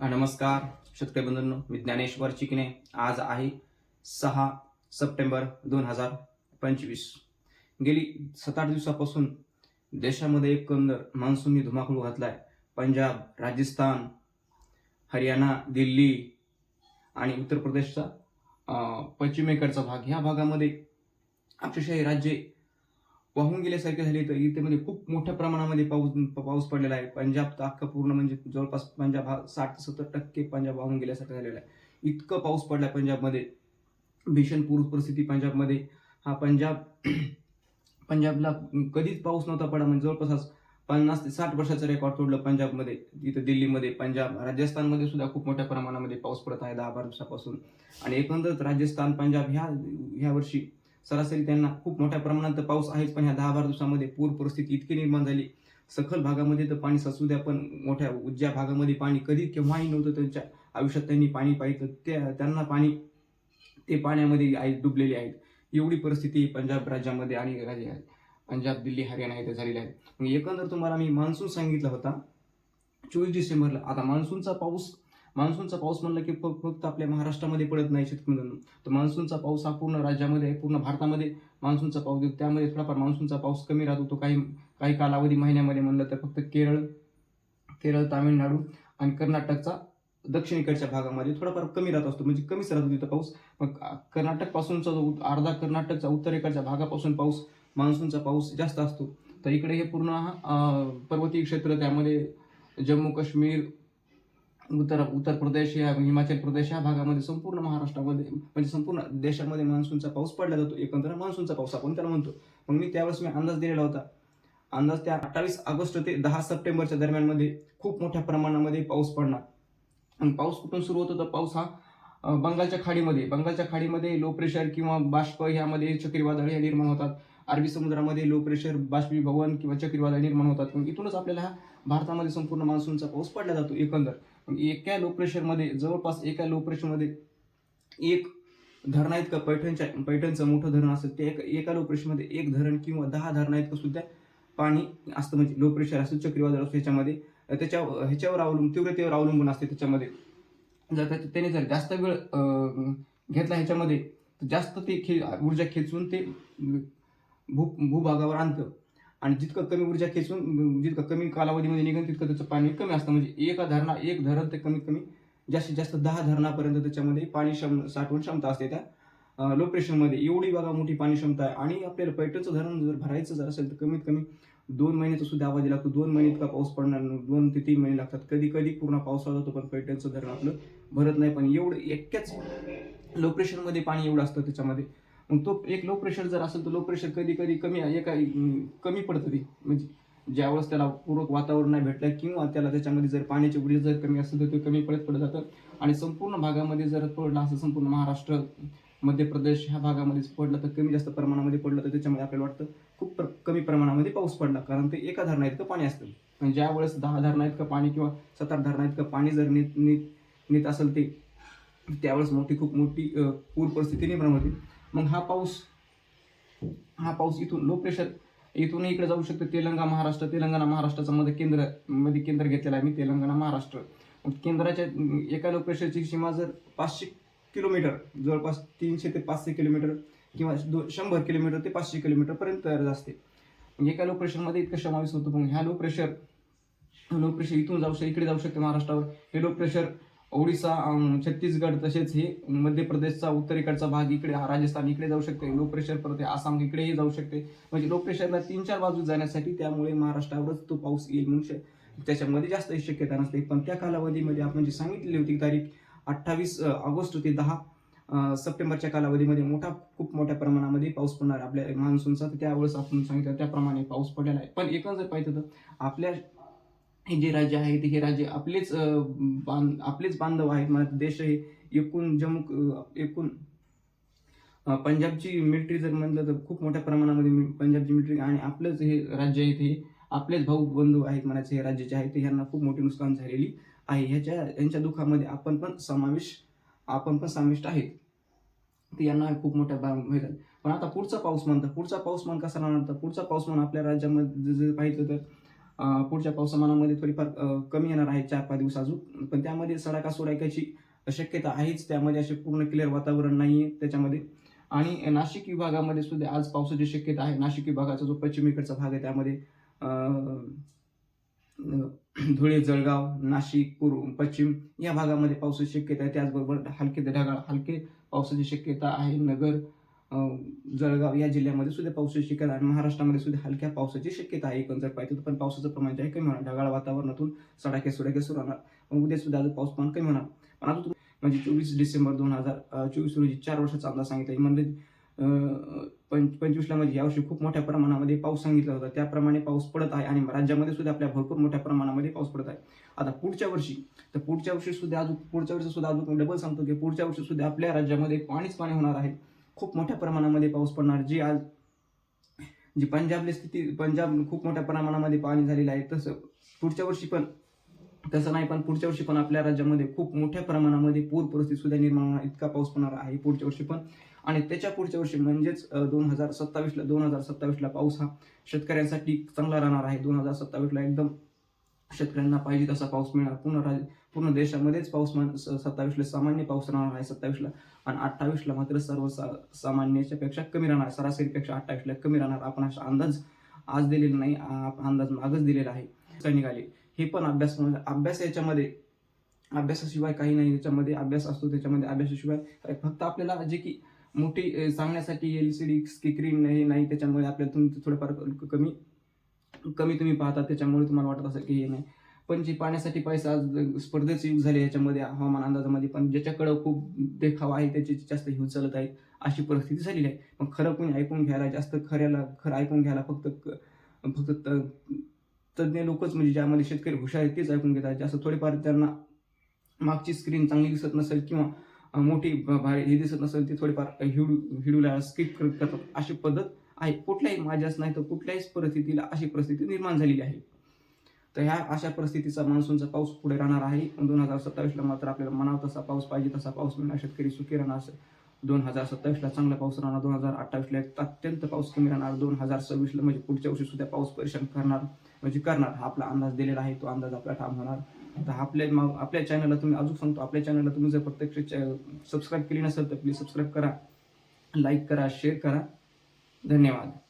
नमस्कार शेतकरी बंधूंनो मी ज्ञानेश्वर चिकणे आज आहे सहा सप्टेंबर दोन हजार पंचवीस. गेली सात आठ दिवसापासून देशामध्ये एकंदर मान्सूननी धुमाकूळ घातलाय. पंजाब राजस्थान हरियाणा दिल्ली आणि उत्तर प्रदेशचा पश्चिमेकडचा भाग. ह्या भागामध्ये अक्षरशः राज्ये राज्य वाहून गेल्यासारखे झाले तर इथेमध्ये खूप मोठ्या प्रमाणामध्ये पाऊस पाऊस पडलेला आहे. पंजाब तर अख्खा पूर्ण म्हणजे जवळपास पंजाब हा साठ ते सत्तर टक्के पंजाब वाहून गेल्यासारखं झालेला आहे. इतकं पाऊस पडला पंजाबमध्ये. भीषण पूर परिस्थिती पंजाबमध्ये. हा पंजाब पंजाबला कधीच पाऊस नव्हता पडला म्हणजे जवळपास पन्नास ते साठ वर्षाचं रेकॉर्ड तोडलं पंजाबमध्ये. इथं दिल्लीमध्ये पंजाब राजस्थानमध्ये सुद्धा खूप मोठ्या प्रमाणामध्ये पाऊस पडत आहे दहा बारा दिवसापासून. आणि एकंदरच राजस्थान पंजाब ह्या ह्या वर्षी सरासरी त्यांना खूप मोठ्या प्रमाणात पाऊस आहेच पण ह्या दहा बारा दिवसामध्ये पूर परिस्थिती इतकी निर्माण झाली. सखल भागामध्ये तर पाणी ससू द्या पण मोठ्या उज्ज्या भागामध्ये पाणी कधी केव्हाही नव्हतं त्यांच्या आयुष्यात. त्यांनी पाणी पाहिलं त्या त्यांना पाणी ते पाण्यामध्ये आहेत डुबलेले आहेत. एवढी परिस्थिती पंजाब राज्यामध्ये आणि राज्य पंजाब दिल्ली हरियाणा इथे झालेली आहे. एकंदर तुम्हाला मी मान्सून सांगितला होता. चोवीस डिसेंबरला. आता मान्सूनचा पाऊस मान्सूनचा पाऊस म्हणलं की फ- फक्त आपल्या महाराष्ट्रामध्ये पडत नाही शेतकऱ्यांना तर मान्सूनचा पाऊस हा पूर्ण राज्यामध्ये पूर्ण भारतामध्ये मान्सूनचा पाऊस येतो त्यामध्ये थोडाफार मान्सूनचा पाऊस कमी राहतो. तो काही काही कालावधी महिन्यामध्ये म्हणलं तर फक्त केरळ केरळ तामिळनाडू आणि कर्नाटकचा दक्षिणेकडच्या भागामध्ये थोडाफार कमी राहत असतो. म्हणजे कमीच राहतो तिथं पाऊस. मग कर्नाटकपासूनचा जो अर्धा कर्नाटकचा उत्तरेकडच्या भागापासून पाऊस मान्सूनचा पाऊस जास्त असतो. तर इकडे हे पूर्ण पर्वतीय क्षेत्र त्यामध्ये जम्मू काश्मीर उत्तर उत्तर प्रदेश या हिमाचल प्रदेश या भागामध्ये संपूर्ण महाराष्ट्रामध्ये म्हणजे संपूर्ण देशामध्ये मान्सूनचा पाऊस पडला जातो. एकंदर मान्सूनचा पाऊस आपण त्याला म्हणतो. मग मी त्यावेळेस मी अंदाज दिलेला होता. अंदाज त्या अठ्ठावीस ऑगस्ट ते दहा सप्टेंबरच्या दरम्यानमध्ये खूप मोठ्या प्रमाणामध्ये पाऊस पडणार. आणि पाऊस कुठून सुरू होतो? तर पाऊस हा बंगालच्या खाडीमध्ये. बंगालच्या खाडीमध्ये लो प्रेशर किंवा बाष्प ह्यामध्ये चक्रीवादळ हे निर्माण होतात. अरबी समुद्रामध्ये लो प्रेशर बाष्पीभवन किंवा चक्रीवादळ निर्माण होतात. मग इथूनच आपल्याला भारतामध्ये संपूर्ण मान्सूनचा पाऊस पडला जातो एकंदर. एका लो प्रेशरमध्ये जवळपास एका लो प्रेशरमध्ये एक धरणा इतकं पैठणच्या पैठणचं मोठं धरण असतं. ते एक एका लो प्रेशरमध्ये एक धरण किंवा दहा धरणा इतकं सुद्धा? पाणी असतं म्हणजे लो प्रेशर असतं चक्रीवादळ असतो ह्याच्यामध्ये. त्याच्या ह्याच्यावर अवलंबून तीव्रतेवर अवलंबून असते त्याच्यामध्ये. जर त्याच्या- त्याने जर जास्त वेळ घेतला ह्याच्यामध्ये तर जास्त ते खे ऊर्जा खेचून ते भू भूभागावर आणतं. आणि जितकं कमी ऊर्जा खेचून जितकं कमी कालावधीमध्ये निघेल तितकं त्याचं पाणी कमी असतं. म्हणजे एका धरणा एक धरण ते कमीत कमी जास्तीत जास्त दहा धरणापर्यंत त्याच्यामध्ये पाणी क्षम साठवण क्षमता असते. त्या लो प्रेशरमध्ये एवढी बघा मोठी पाणी क्षमता आहे. आणि आपल्याला पैठणचं धरण जर भरायचं जर असेल तर कमीत कमी दोन महिन्याचा सुद्धा अवधी लागतो. दोन महिने इतका पाऊस पडणार दोन ते तीन महिने लागतात. कधी कधी पूर्ण पावसाळा जातो पण पैठणचं धरण आपलं भरत नाही. पण एवढं एकट्याच लो प्रेशरमध्ये पाणी एवढं असतं त्याच्यामध्ये. मग तो एक लो प्रेशर जर असेल तर लो प्रेशर कधी कधी कमी एका कमी पडतं ते. म्हणजे ज्यावेळेस त्याला पूरक वातावरण नाही भेटलं किंवा त्याला त्याच्यामध्ये जर पाण्याची उडी जर कमी असेल तर ते कमी पडत पडत जातं. आणि संपूर्ण भागामध्ये जर पडलं असं संपूर्ण महाराष्ट्र मध्य प्रदेश ह्या भागामध्ये पडलं तर कमी जास्त प्रमाणामध्ये पडलं तर त्याच्यामध्ये आपल्याला वाटतं खूप प्र- कमी प्रमाणामध्ये पाऊस पडला. कारण ते एका धरणा इतकं पाणी असतं. पण ज्या वेळेस दहा धरणा इतकं पाणी किंवा सात आठ धरणा इतकं पाणी जर नेत नीट नेत असेल ते त्यावेळेस मोठी खूप मोठी पूर परिस्थिती निर्माण होती. मग हा पाऊस हा पाऊस इथून लो प्रेशर इथून इकडे जाऊ शकतो तेलंगणा महाराष्ट्र. तेलंगणा महाराष्ट्राचं मध्ये केंद्रमध्ये केंद्र घेतलेलं आहे मी तेलंगणा महाराष्ट्र. केंद्राच्या एका लो प्रेशरची सीमा जर पाचशे किलोमीटर जवळपास तीनशे ते पाचशे किलोमीटर किंवा दो शंभर किलोमीटर ते पाचशे किलोमीटर पर्यंत असते. एका लो प्रेशरमध्ये इतकं समावेश होतो. मग ह्या लो प्रेशर लो प्रेशर इथून जाऊ शकते इकडे जाऊ शकते महाराष्ट्रावर. हे लो प्रेशर ओडिसा छत्तीसगड तसेच हे मध्य प्रदेशचा उत्तरेकडचा भाग इकडे हा राजस्थान इकडे जाऊ शकते. लो प्रेशर परत आसाम इकडेही जाऊ शकते. म्हणजे लो प्रेशरला तीन चार बाजू जाण्यासाठी त्यामुळे महाराष्ट्रावरच तो पाऊस येईल म्हणजे त्याच्यामध्ये जास्त शक्यता नसते. पण त्या कालावधीमध्ये आपण जी सांगितलेली होती तारीख अठ्ठावीस ऑगस्ट ते दहा सप्टेंबरच्या कालावधीमध्ये मोठा खूप मोठ्या प्रमाणामध्ये पाऊस पडणार आपल्या मान्सूनचा तर त्यावेळेस आपण सांगितलं त्याप्रमाणे पाऊस पडलेला आहे. पण एकच जर पाहिजे तर आपल्या हे जे राज्य आहे ते हे राज्य आपलेच बांध आपलेच बांधव आहेत. मला देश हे एकूण जम्मू एकूण पंजाबची मिलिटरी जर म्हणलं तर खूप मोठ्या प्रमाणामध्ये मि- पंजाबची मिलिटरी आणि आपलंच हे राज्य आहे ते आपलेच भाऊ बंधू आहेत म्हणायचे हे राज्याचे आहेत ते ह्यांना खूप मोठी नुकसान झालेली आहे. ह्याच्या यांच्या दुःखामध्ये आपण पण समावेश आपण पण समाविष्ट आहेत. ते यांना खूप मोठ्या बा- पण आता पुढचा पाऊसमान तर पुढचा पाऊसमान कसा राहणार? तर पुढचा पाऊसमान आपल्या राज्यामध्ये जर पाहिलं तर पुढच्या पावसामानामध्ये थोडीफार कमी येणार आहे चार पाच दिवस अजून. पण त्यामध्ये सडाका सोडायची शक्यता आहेच. त्यामध्ये असे पूर्ण क्लिअर वातावरण नाही आहे त्याच्यामध्ये. आणि नाशिक विभागामध्ये सुद्धा आज पावसाची शक्यता आहे. नाशिक विभागाचा जो पश्चिमेकडचा भाग आहे त्यामध्ये धुळे जळगाव नाशिक पूर्व पश्चिम या भागामध्ये पावसाची शक्यता आहे. त्याचबरोबर हलके ढगाळ हलके पावसाची शक्यता आहे. नगर जळगाव या जिल्ह्यामध्ये सुद्धा पावसाची शक्यता आहे आणि महाराष्ट्रामध्ये सुद्धा हलक्या पावसाची शक्यता आहे. एकंदर पाहिजे तर पण पावसाचं प्रमाण जे आहे कमी होणार. ढगाळ वातावरणातून सडाके सुडाके सुरू होणार. उद्या सुद्धा अजून पाऊस पण कमी होणार. पण आता तुम्ही- म्हणजे चोवीस डिसेंबर दोन हजार चोवीस रोजी चार वर्षाचा अंदाज सांगितला. म्हणजे पंच पंचवीसला म्हणजे यावर्षी खूप मोठ्या प्रमाणामध्ये पाऊस सांगितला होता. त्याप्रमाणे पाऊस पडत आहे आणि राज्यामध्ये सुद्धा आपल्या भरपूर मोठ्या प्रमाणामध्ये पाऊस पडत आहे. आता पुढच्या वर्षी तर पुढच्या वर्षी सुद्धा अजून पुढच्या वर्षी सुद्धा अजून डबल सांगतो की पुढच्या वर्षी सुद्धा आपल्या राज्यामध्ये पाणीच पाणी होणार आहे. खूप मोठ्या प्रमाणामध्ये पाऊस पडणार. जी आज जी पंजाबली स्थिती पंजाब खूप मोठ्या प्रमाणामध्ये पाणी झालेलं आहे. तसं पुढच्या वर्षी पण तसं नाही पण पुढच्या वर्षी पण आपल्या राज्यामध्ये खूप मोठ्या प्रमाणामध्ये पूर परिस्थिती सुद्धा निर्माण होणार. इतका पाऊस पडणार आहे पुढच्या वर्षी पण. आणि त्याच्या पुढच्या वर्षी म्हणजेच दोन हजार सत्तावीसला दोन हजार सत्तावीसला पाऊस हा शेतकऱ्यांसाठी चांगला राहणार आहे. दोन हजार सत्तावीसला एकदम शेतकऱ्यांना पाहिजे तसा पाऊस मिळणार. पूर्ण राज पूर्ण देशामध्येच पाऊस सत्तावीसला सामान्य पाऊस राहणार आहे सत्तावीसला. आणि अठ्ठावीसला मात्र सर्व सा- सामान्याच्या पेक्षा कमी राहणार. सरासरीपेक्षा अठ्ठावीसला कमी राहणार. आपण असा अंदाज आज दिलेला नाही. अंदाज मागच दिलेला आहे. निघाले? हे पण अभ्यास अभ्यास याच्यामध्ये अभ्यासाशिवाय काही नाही. त्याच्यामध्ये अभ्यास असतो. त्याच्यामध्ये अभ्यासाशिवाय फक्त आपल्याला जे की मोठी सांगण्यासाठी एल सी डी स्क्रीन नाही नाही. त्याच्यामुळे आपल्याला तुम्ही थोडंफार कमी कमी तुम्ही पाहता त्याच्यामुळे तुम्हाला वाटत असेल की हे नाही. पण जे पाण्यासाठी पैसा आज स्पर्धेचे युग झाले याच्यामध्ये हवामान अंदाजामध्ये पण ज्याच्याकडं खूप देखावा आहे त्याची जास्त हिव चालत आहे अशी परिस्थिती झालेली आहे. पण खरं कोणी ऐकून घ्यायला जास्त खऱ्याला खरं ऐकून घ्यायला फक्त फक्त त- तज्ज्ञ लोकच म्हणजे ज्यामध्ये शेतकरी हुशार आहेत तेच ऐकून घेतात. जास्त थोडेफार त्यांना मागची स्क्रीन चांगली दिसत नसेल किंवा मोठी भारी हे दिसत नसेल ते थोडेफार हिडू हिडूला स्किप करतात. अशी पद्धत आहे. कुठल्याही माझ्याच नाही तर कुठल्याही परिस्थितीला अशी परिस्थिती निर्माण झालेली आहे. तर ह्या अशा परिस्थितीचा मान्सूनचा पाऊस पुढे राहणार आहे. दोन हजार सत्तावीसला मात्र आपल्याला मनाव तसा पाऊस पाहिजे तसा पाऊस मिळणार. शेतकरी सुखी राहणार असेल. दोन हजार सत्तावीसला चांगला पाऊस राहणार. दोन हजार अठ्ठावीसला एक अत्यंत पाऊस कमी राहणार. दोन हजार सव्वीसला म्हणजे पुढच्या वर्षी सुद्धा पाऊस परेशान करणार म्हणजे करणार. हा आपला अंदाज दिलेला आहे. तो अंदाज आपला ठाम होणार. तर आपल्या मग आपल्या चॅनलला तुम्ही अजून सांगतो. आपल्या चॅनलला तुम्ही जर प्रत्यक्ष सबस्क्राईब केली नसेल तर प्लीज सबस्क्राईब करा. लाईक करा शेअर करा. धन्यवाद.